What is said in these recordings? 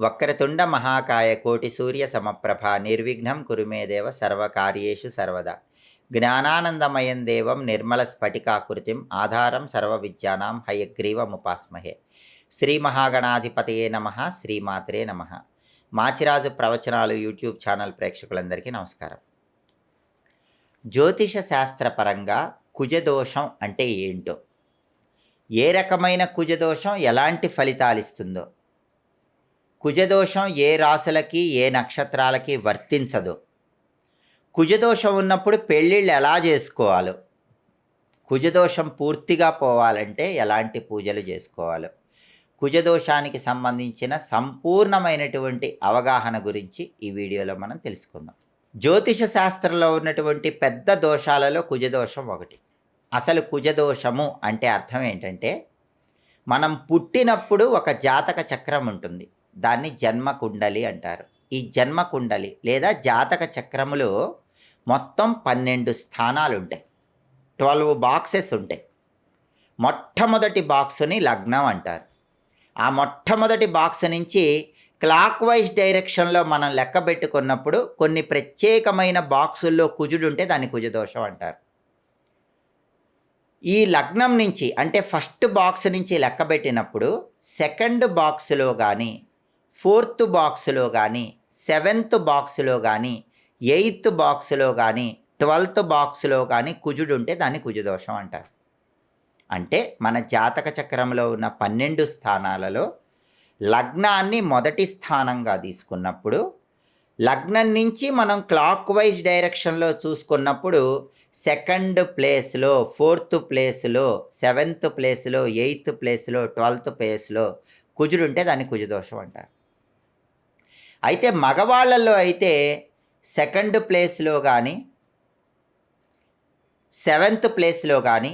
వక్రతుండ మహాకాయ కోటి సూర్య సమప్రభ నిర్విఘ్నం కురుమే దేవ సర్వకార్యేషు సర్వదా. జ్ఞానానందమయం దేవం నిర్మల స్ఫటికాకృతిం ఆధారం సర్వ విద్యానాం హయగ్రీవముపాస్మహే శ్రీ మహాగణాధిపతయే నమ శ్రీమాత్రే నమ. మాచిరాజు ప్రవచనాలు యూట్యూబ్ ఛానల్ ప్రేక్షకులందరికీ నమస్కారం. జ్యోతిష శాస్త్రపరంగా కుజదోషం అంటే ఏంటో? ఏ రకమైన కుజదోషం ఎలాంటి ఫలితాలు ఇస్తుందో కుజదోషం ఏ రాశులకి ఏ నక్షత్రాలకి వర్తించదు. కుజదోషం ఉన్నప్పుడు పెళ్ళిళ్ళు ఎలా చేసుకోవాలో? కుజదోషం పూర్తిగా పోవాలంటే ఎలాంటి పూజలు చేసుకోవాలో? కుజదోషానికి సంబంధించిన సంపూర్ణమైనటువంటి అవగాహన గురించి ఈ వీడియోలో మనం తెలుసుకుందాం. జ్యోతిష శాస్త్రంలో ఉన్నటువంటి పెద్ద దోషాలలో కుజదోషం ఒకటి. అసలు కుజదోషము అంటే అర్థం ఏంటంటే మనం పుట్టినప్పుడు ఒక జాతక చక్రం ఉంటుంది. దాన్ని జన్మ కుండలి అంటారు. ఈ జన్మ కుండలి లేదా జాతక చక్రములో మొత్తం పన్నెండు స్థానాలు ఉంటాయి ట్వెల్వ్ బాక్సెస్ ఉంటాయి. మొట్టమొదటి బాక్సుని లగ్నం అంటారు. ఆ మొట్టమొదటి బాక్స్ నుంచి క్లాక్ వైజ్ డైరెక్షన్లో మనం లెక్క పెట్టుకున్నప్పుడు కొన్ని ప్రత్యేకమైన బాక్సుల్లో కుజుడు ఉంటే దాన్ని కుజదోషం అంటారు. ఈ లగ్నం నుంచి అంటే ఫస్ట్ బాక్స్ నుంచి లెక్క పెట్టినప్పుడు సెకండ్ బాక్స్లో కానీ ఫోర్త్ బాక్స్లో కానీ సెవెంత్ బాక్స్లో కానీ ఎయిత్ బాక్స్లో కానీ ట్వెల్త్ బాక్స్లో కానీ కుజుడు ఉంటే దాన్ని కుజదోషం అంటారు. అంటే మన జాతక చక్రంలో ఉన్న పన్నెండు స్థానాలలో లగ్నాన్ని మొదటి స్థానంగా తీసుకున్నప్పుడు లగ్నం నుంచి మనం క్లాక్ వైజ్ డైరెక్షన్లో చూసుకున్నప్పుడు సెకండ్ ప్లేస్లో ఫోర్త్ ప్లేస్లో సెవెంత్ ప్లేస్లో ఎయిత్ ప్లేస్లో ట్వెల్త్ ప్లేస్లో కుజుడుంటే దాన్ని కుజదోషం అంటారు. అయితే మగవాళ్ళల్లో అయితే సెకండ్ ప్లేస్లో కానీ సెవెంత్ ప్లేస్లో కానీ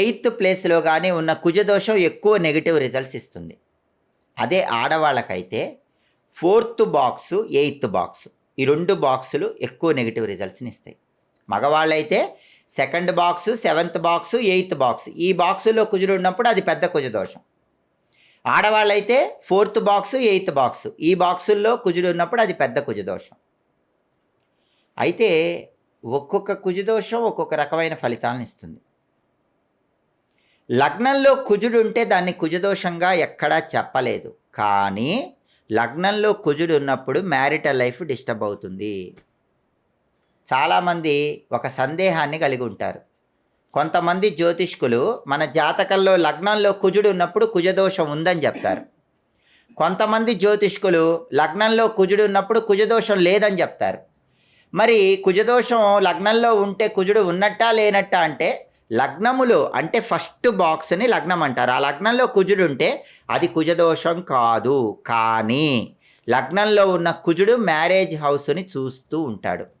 ఎయిత్ ప్లేస్లో కానీ ఉన్న కుజదోషం ఎక్కువ నెగిటివ్ రిజల్ట్స్ ఇస్తుంది. అదే ఆడవాళ్ళకైతే ఫోర్త్ బాక్సు ఎయిత్ బాక్స్ ఈ రెండు బాక్సులు ఎక్కువ నెగిటివ్ రిజల్ట్స్ని ఇస్తాయి. మగవాళ్ళైతే second box seventh box eighth box ఈ బాక్సులో కుజుడు ఉన్నప్పుడు అది పెద్ద కుజదోషం. ఆడవాళ్ళైతే ఫోర్త్ బాక్స్ ఎయిత్ బాక్స్. ఈ బాక్సుల్లో కుజుడు ఉన్నప్పుడు అది పెద్ద కుజదోషం అయితే ఒక్కొక్క కుజదోషం ఒక్కొక్క రకమైన ఫలితాలను ఇస్తుంది. లగ్నంలో కుజుడు ఉంటే దాన్ని కుజదోషంగా ఎక్కడా చెప్పలేదు. కానీ లగ్నంలో కుజుడు ఉన్నప్పుడు మ్యారిటల్ లైఫ్ డిస్టర్బ్ అవుతుంది. చాలామంది ఒక సందేహాన్ని కలిగి ఉంటారు. కొంతమంది జ్యోతిష్కులు మన జాతకంలో లగ్నంలో కుజుడు ఉన్నప్పుడు కుజదోషం ఉందని చెప్తారు. కొంతమంది జ్యోతిష్కులు లగ్నంలో కుజుడు ఉన్నప్పుడు కుజదోషం లేదని చెప్తారు. మరి కుజదోషం లగ్నంలో ఉంటే కుజుడు ఉన్నట్టా లేనట్టా అంటే లగ్నములో అంటే ఫస్ట్ బాక్స్ని లగ్నం అంటారు. ఆ లగ్నంలో కుజుడు ఉంటే అది కుజదోషం కాదు. కానీ లగ్నంలో ఉన్న కుజుడు మ్యారేజ్ హౌస్ని చూస్తూ ఉంటాడు.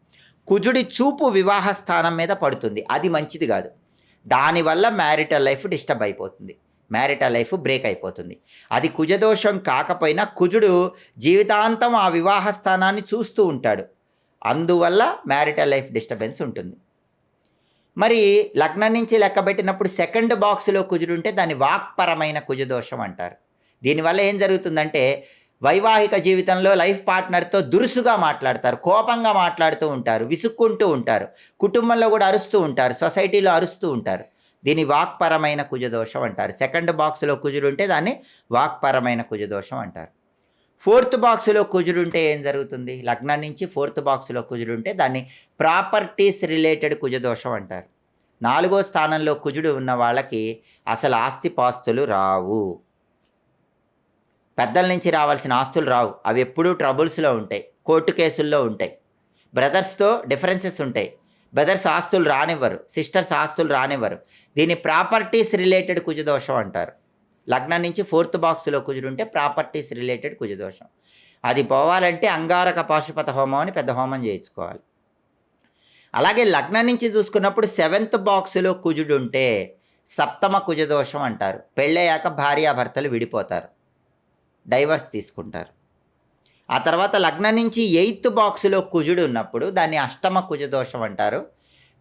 కుజుడి చూపు వివాహ స్థానం మీద పడుతుంది. అది మంచిది కాదు. దానివల్ల మ్యారిటల్ లైఫ్ డిస్టర్బ్ అయిపోతుంది. మ్యారిటల్ లైఫ్ బ్రేక్ అయిపోతుంది. అది కుజదోషం కాకపోయినా కుజుడు జీవితాంతం ఆ వివాహ స్థానాన్ని చూస్తూ ఉంటాడు. అందువల్ల మ్యారిటల్ లైఫ్ డిస్టర్బెన్స్ ఉంటుంది. మరి లగ్నం నుంచి లెక్కబెట్టినప్పుడు సెకండ్ బాక్స్లో కుజుడు ఉంటే దాన్ని వాక్పరమైన కుజదోషం అంటారు. దీనివల్ల ఏం జరుగుతుందంటే వైవాహిక జీవితంలో లైఫ్ పార్ట్నర్తో దురుసుగా మాట్లాడతారు కోపంగా మాట్లాడుతూ ఉంటారు విసుక్కుంటూ ఉంటారు కుటుంబంలో కూడా అరుస్తూ ఉంటారు సొసైటీలో అరుస్తూ ఉంటారు. దీని వాక్పరమైన కుజదోషం అంటారు. సెకండ్ బాక్స్లో కుజుడు ఉంటే దాన్ని వాక్పరమైన కుజదోషం అంటారు. ఫోర్త్ బాక్స్లో కుజుడు ఉంటే ఏం జరుగుతుంది? లగ్నం నుంచి ఫోర్త్ బాక్స్లో కుజుడు ఉంటే దాన్ని ప్రాపర్టీస్ రిలేటెడ్ కుజదోషం అంటారు. నాలుగో స్థానంలో కుజుడు ఉన్న వాళ్ళకి అసలు ఆస్తిపాస్తులు రావు. పెద్దల నుంచి రావాల్సిన ఆస్తులు రావు. అవి ఎప్పుడూ ట్రబుల్స్లో ఉంటాయి. కోర్టు కేసుల్లో ఉంటాయి. బ్రదర్స్తో డిఫరెన్సెస్ ఉంటాయి. బ్రదర్స్ ఆస్తులు రానివ్వరు. సిస్టర్స్ ఆస్తులు రానివ్వరు. దీన్ని ప్రాపర్టీస్ రిలేటెడ్ కుజదోషం అంటారు. లగ్నం నుంచి ఫోర్త్ బాక్స్లో కుజుడుంటే ప్రాపర్టీస్ రిలేటెడ్ కుజదోషం. అది పోవాలంటే అంగారక పాశుపత హోమం అని పెద్ద హోమం చేయించుకోవాలి. అలాగే లగ్నం నుంచి చూసుకున్నప్పుడు సెవెంత్ బాక్స్లో కుజుడు ఉంటే సప్తమ కుజదోషం అంటారు. పెళ్ళయ్యాక భార్యాభర్తలు విడిపోతారు. డైవర్స్ తీసుకుంటారు. ఆ తర్వాత లగ్నం నుంచి ఎయిత్ బాక్స్లో కుజుడు ఉన్నప్పుడు దాన్ని అష్టమ కుజదోషం అంటారు.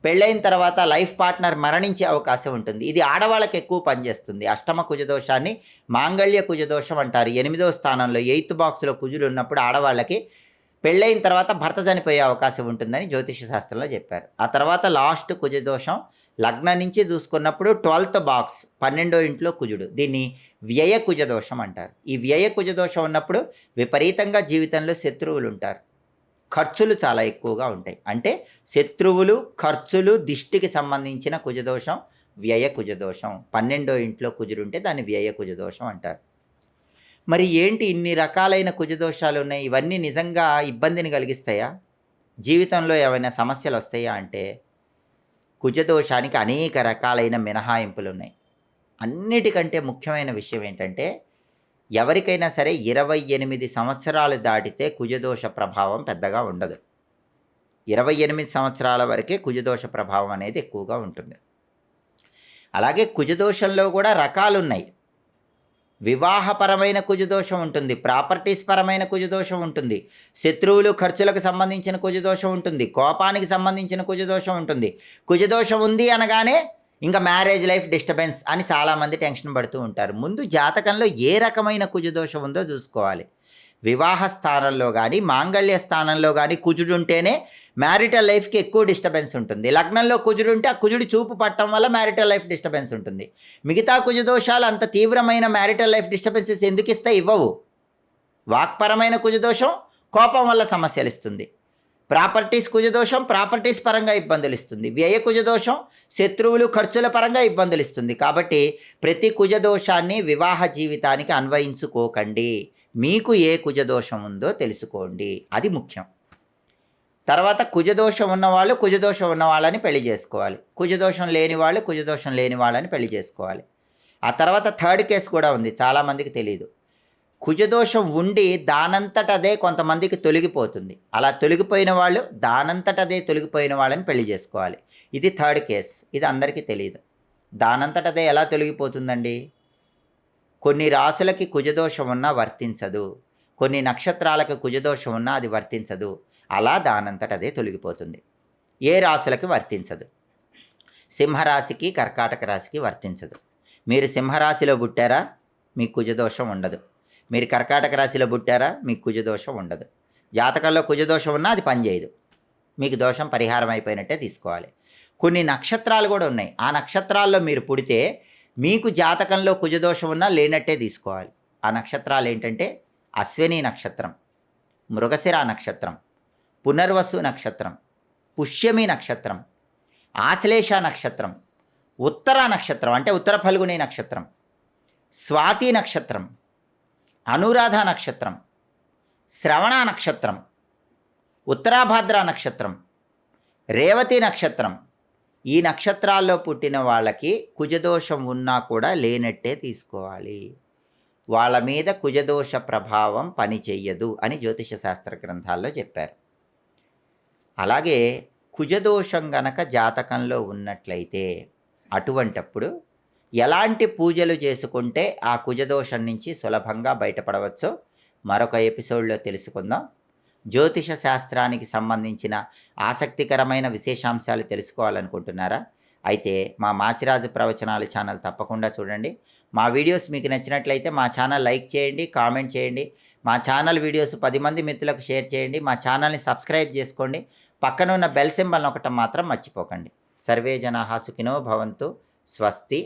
పెళ్ళైన తర్వాత లైఫ్ పార్ట్నర్ మరణించే అవకాశం ఉంటుంది. ఇది ఆడవాళ్ళకి ఎక్కువ పనిచేస్తుంది అష్టమ కుజదోషాన్ని మాంగళ్య కుజదోషం అంటారు. ఎనిమిదో స్థానంలో ఎయిత్ బాక్స్లో కుజులు ఉన్నప్పుడు ఆడవాళ్ళకి పెళ్ళైన తర్వాత భర్త చనిపోయే అవకాశం ఉంటుందని జ్యోతిష శాస్త్రంలో చెప్పారు. ఆ తర్వాత లాస్ట్ కుజదోషం లగ్నం నుంచి చూసుకున్నప్పుడు ట్వెల్త్ బాక్స్ పన్నెండో ఇంట్లో కుజుడు. దీన్ని వ్యయ కుజదోషం అంటారు. ఈ వ్యయ కుజదోషం ఉన్నప్పుడు విపరీతంగా జీవితంలో శత్రువులు ఉంటారు. ఖర్చులు చాలా ఎక్కువగా ఉంటాయి. అంటే శత్రువులు ఖర్చులు దిష్టికి సంబంధించిన కుజదోషం వ్యయ కుజదోషం. పన్నెండో ఇంట్లో కుజుడుంటే దాన్ని వ్యయ కుజదోషం అంటారు. మరి ఏంటి ఇన్ని రకాలైన కుజదోషాలు ఉన్నాయి ఇవన్నీ నిజంగా ఇబ్బందిని కలిగిస్తాయా? జీవితంలో ఏమైనా సమస్యలు వస్తాయా అంటే కుజదోషానికి అనేక రకాలైన మినహాయింపులు ఉన్నాయి అన్నిటికంటే ముఖ్యమైన విషయం ఏంటంటే ఎవరికైనా సరే ఇరవై ఎనిమిది సంవత్సరాలు దాటితే కుజదోష ప్రభావం పెద్దగా ఉండదు. ఇరవై ఎనిమిది సంవత్సరాల వరకే కుజదోష ప్రభావం అనేది ఎక్కువగా ఉంటుంది. అలాగే కుజదోషంలో కూడా రకాలున్నాయి. వివాహపరమైన కుజదోషం ఉంటుంది ప్రాపర్టీస్ పరమైన కుజదోషం ఉంటుంది శత్రువులు ఖర్చులకు సంబంధించిన కుజదోషం ఉంటుంది కోపానికి సంబంధించిన కుజదోషం ఉంటుంది. కుజదోషం ఉంది అనగానే ఇంకా మ్యారేజ్ లైఫ్ డిస్టర్బెన్స్ అని చాలామంది టెన్షన్ పడుతూ ఉంటారు. ముందు జాతకంలో ఏ రకమైన కుజదోషం ఉందో చూసుకోవాలి. వివాహ స్థానంలో కానీ మాంగళ్య స్థానంలో కానీ కుజుడు ఉంటేనే మ్యారిటల్ లైఫ్కి ఎక్కువ డిస్టర్బెన్స్ ఉంటుంది. లగ్నంలో కుజుడు ఉంటే ఆ కుజుడి చూపు పట్టడం వల్ల మ్యారిటల్ లైఫ్ డిస్టర్బెన్స్ ఉంటుంది. మిగతా కుజదోషాలు అంత తీవ్రమైన మ్యారిటల్ లైఫ్ డిస్టర్బెన్సెస్ ఎందుకు ఇస్తే ఇవ్వవు. వాక్పరమైన కుజదోషం కోపం వల్ల సమస్యలు ఇస్తుంది. ప్రాపర్టీస్ కుజదోషం ప్రాపర్టీస్ పరంగా ఇబ్బందులు ఇస్తుంది. వ్యయ కుజదోషం శత్రువులు ఖర్చుల పరంగా ఇబ్బందులు ఇస్తుంది. కాబట్టి ప్రతి కుజదోషాన్ని వివాహ జీవితానికి అన్వయించుకోకండి. మీకు ఏ కుజదోషం ఉందో తెలుసుకోండి. అది ముఖ్యం. తర్వాత కుజదోషం ఉన్నవాళ్ళు కుజదోషం ఉన్న వాళ్ళని పెళ్ళి చేసుకోవాలి. కుజదోషం లేని వాళ్ళు కుజదోషం లేని వాళ్ళని పెళ్ళి చేసుకోవాలి. ఆ తర్వాత థర్డ్ కేసు కూడా ఉంది. చాలామందికి తెలియదు కుజదోషం ఉండి దానంతట అదే కొంతమందికి తొలగిపోతుంది. అలా తొలగిపోయిన వాళ్ళు దానంతట అదే తొలగిపోయిన వాళ్ళని పెళ్ళి చేసుకోవాలి. ఇది థర్డ్ కేస్. ఇది అందరికీ తెలియదు దానంతట అదే ఎలా తొలగిపోతుందండి? కొన్ని రాసులకి కుజదోషం ఉన్నా వర్తించదు. కొన్ని నక్షత్రాలకు కుజదోషం ఉన్నా అది వర్తించదు. అలా దానంతట అదే తొలగిపోతుంది. ఏ రాసులకి వర్తించదు? సింహరాశికి కర్కాటక రాశికి వర్తించదు. మీరు సింహరాశిలో పుట్టారా? మీకు కుజదోషం ఉండదు. మీరు కర్కాటక రాశిలో పుట్టారా? మీకు కుజదోషం ఉండదు. జాతకంలో కుజదోషం ఉన్నా అది పనిచేయదు మీకు దోషం పరిహారం అయిపోయినట్టే తీసుకోవాలి. కొన్ని నక్షత్రాలు కూడా ఉన్నాయి. ఆ నక్షత్రాల్లో మీరు పుడితే మీకు జాతకంలో కుజదోషం ఉన్నా లేనట్టే తీసుకోవాలి. ఆ నక్షత్రాలు ఏంటంటే అశ్విని నక్షత్రం మృగశిర నక్షత్రం పునర్వసు నక్షత్రం పుష్యమి నక్షత్రం ఆశ్లేష నక్షత్రం ఉత్తర నక్షత్రం అంటే ఉత్తర ఫల్గుని నక్షత్రం స్వాతి నక్షత్రం అనురాధ నక్షత్రం శ్రవణ నక్షత్రం ఉత్తరాభాద్ర నక్షత్రం రేవతి నక్షత్రం ఈ నక్షత్రాల్లో పుట్టిన వాళ్ళకి కుజదోషం ఉన్నా కూడా లేనట్టే తీసుకోవాలి. వాళ్ళ మీద కుజదోష ప్రభావం పని చెయ్యదు అని జ్యోతిష శాస్త్ర గ్రంథాల్లో చెప్పారు. అలాగే కుజదోషం గనక జాతకంలో ఉన్నట్లయితే అటువంటప్పుడు ఎలాంటి పూజలు చేసుకుంటే ఆ కుజదోషం నుంచి సులభంగా బయటపడవచ్చో మరొక ఎపిసోడ్లో తెలుసుకుందాం. జ్యోతిష శాస్త్రానికి సంబంధించిన ఆసక్తికరమైన విశేషాంశాలు తెలుసుకోవాలనుకుంటున్నారా? అయితే మా మాచిరాజు ప్రవచనాలు ఛానల్ తప్పకుండా చూడండి. మా వీడియోస్ మీకు నచ్చినట్లయితే మా ఛానల్ లైక్ చేయండి కామెంట్ చేయండి. మా ఛానల్ వీడియోస్ పది మంది మిత్రులకు షేర్ చేయండి. మా ఛానల్ని సబ్స్క్రైబ్ చేసుకోండి. పక్కన ఉన్న బెల్ సింబల్ ఒకటం మాత్రం మర్చిపోకండి. సర్వే జనా సుఖినో భవంతు. స్వస్తి.